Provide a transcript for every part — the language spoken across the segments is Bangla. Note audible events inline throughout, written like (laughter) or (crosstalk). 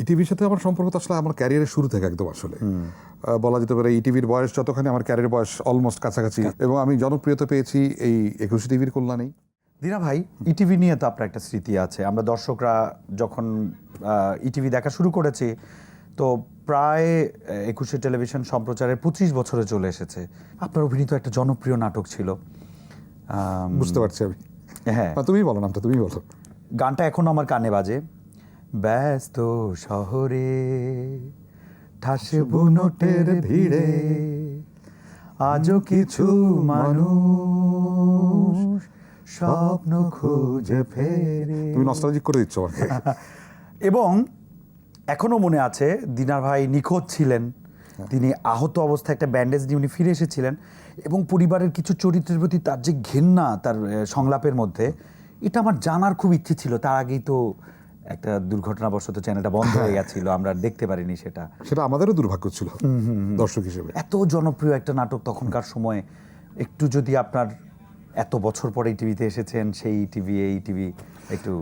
ইটিভির সাথে আমার সম্পর্ক তো আসলে আমার ক্যারিয়ারের শুরু থেকে একদম আসলে। বলা যেতে পারে ইটিভির বয়স যতখানি আমার ক্যারিয়ার বয়স অলমোস্ট কাছাকাছি। এবং আমি জনপ্রিয়তা পেয়েছি এই একুশে টিভির কল্যাণেই। দিনা ভাই ইটিভি নিয়ে তো আপনার একটা স্মৃতি আছে। আমরা দর্শকরা যখন ইটিভি দেখা শুরু করেছি তো প্রায় একুশে টেলিভিশন সম্প্রচারের পঁচিশ বছরে চলে এসেছে। আপনার অভিনীত একটা জনপ্রিয় নাটক ছিল বুঝতে পারছি আমি। হ্যাঁ। তুমি বলো নামটা তুমি বলো। গানটা এখনও আমার কানে বাজে। ব্যস্ত শহরে ঠাসে বুনোটের ভিড়ে আজও কিছু মানুষ স্বপ্ন খুঁজে ফেরে। তুমি নস্টালজিক করে দিচ্ছ (laughs) এবং এখনও মনে আছে দিনার ভাই নিখোঁজ ছিলেন। তিনি আহত অবস্থায় একটা ব্যান্ডেজ নিয়ে উনি ফিরে এসেছিলেন এবং পরিবারের কিছু চরিত্রের প্রতি তার যে ঘেন্না তার সংলাপের মধ্যে এটা আমার জানার খুব ইচ্ছে ছিল। তার আগেই তো একটা দুর্ঘটনাবশত চ্যানেলটা বন্ধ হয়ে গেছিল আমরা দেখতে পারিনি সেটা। সেটা আমাদেরও দুর্ভাগ্য ছিল দর্শক হিসেবে। এত জনপ্রিয় একটা নাটক তখনকার সময়ে একটু যদি আপনার এত বছর পরে টিভিতে এসেছেন সেই টিভি এই টিভি একটু।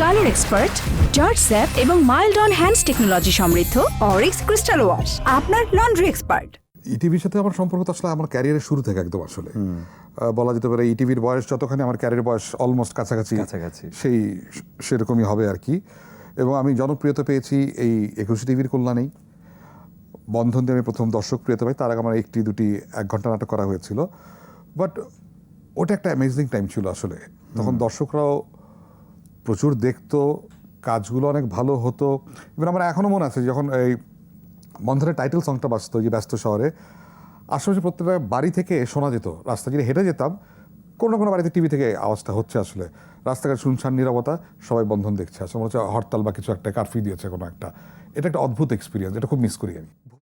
কালার এক্সপার্ট জর্জ স্যাপ এবং মাইল্ড অন হ্যান্ডস টেকনোলজি সমৃদ্ধ অরিক্স ক্রিস্টাল ওয়াশ আপনার লন্ড্রি এক্সপার্ট। ইটিভির সাথে আমার সম্পর্ক তো আসলে আমার ক্যারিয়ারের শুরু থেকে একদম আসলে। বলা যেতে পারে ইটিভির বয়স যতখানি আমার ক্যারিয়ার বয়স অলমোস্ট কাছাকাছি কাছাকাছি। সেই সেরকমই হবে আর কি। এবং আমি জনপ্রিয়তা পেয়েছি এই একুশে টিভির কল্যাণেই। বন্ধন দিয়ে আমি প্রথম দর্শক প্রিয়তা পাই তার আগে আমার একটি দুটি এক ঘণ্টা নাটক করা হয়েছিল। বাট ওটা একটা অ্যামেজিং টাইম ছিল আসলে। তখন দর্শকরাও প্রচুর দেখতো কাজগুলো অনেক ভালো হতো। এবার আমার এখনও মনে আছে যখন এই বন্ধনের টাইটেল সংটা বাজতো যে ব্যস্ত শহরে। আশেপাশে প্রত্যেকটা বাড়ি থেকে শোনা যেত। রাস্তা যদি হেঁটে যেতাম, কোনো কোনো বাড়িতে টিভি থেকে আওয়াজটা হচ্ছে আসলে। রাস্তাঘাট শুনশান, নিরাপত্তা, সবাই বন্ধন দেখছে। আসলে মনে হচ্ছে হরতাল বা কিছু একটা কারফিউ দিয়েছে কোনো একটা। এটা একটা অদ্ভুত এক্সপিরিয়েন্স এটা খুব মিস করি আমি।